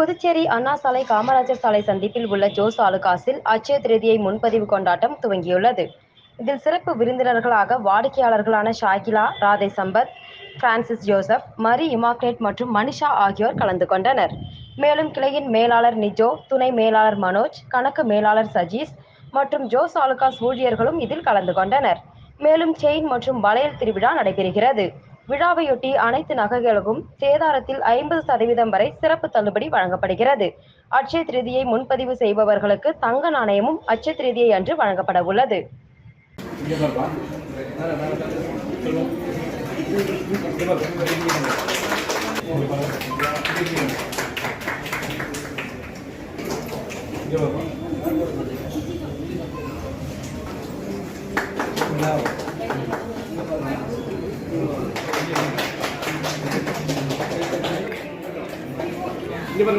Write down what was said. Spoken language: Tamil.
புதுச்சேரி அண்ணா சாலை காமராஜர் சாலை சந்திப்பில் உள்ள ஜோஸ் ஆலுகாஸில் அச்சய திருதியை முன்பதிவு கொண்டாட்டம் துவங்கியுள்ளது. இதில் சிறப்பு விருந்தினர்களாக வாடிக்கையாளர்களான Shakila Radhe Sampath Francis Joseph Mary Immaculate மற்றும் மனிஷா ஆகியோர் கலந்து கொண்டனர். மேலும் கிளையின் மேலாளர் நிஜோ துணை மேலாளர் மனோஜ் கணக்கு மேலாளர் சஜீஸ் மற்றும் ஜோஸ் ஆலுகாஸ் ஊழியர்களும் இதில் கலந்து கொண்டனர். மேலும் செயின் மற்றும் வளையல் திருவிழா நடைபெறுகிறது. விழாவையொட்டி அனைத்து நகைகளுக்கும் சேதாரத்தில் ஐம்பது சதவீதம் வரை சிறப்பு தள்ளுபடி வழங்கப்படுகிறது. அட்சய திருதியை முன்பதிவு செய்பவர்களுக்கு தங்க நாணயமும் அட்சய திருதியை அன்று வழங்கப்பட உள்ளது. இங்கே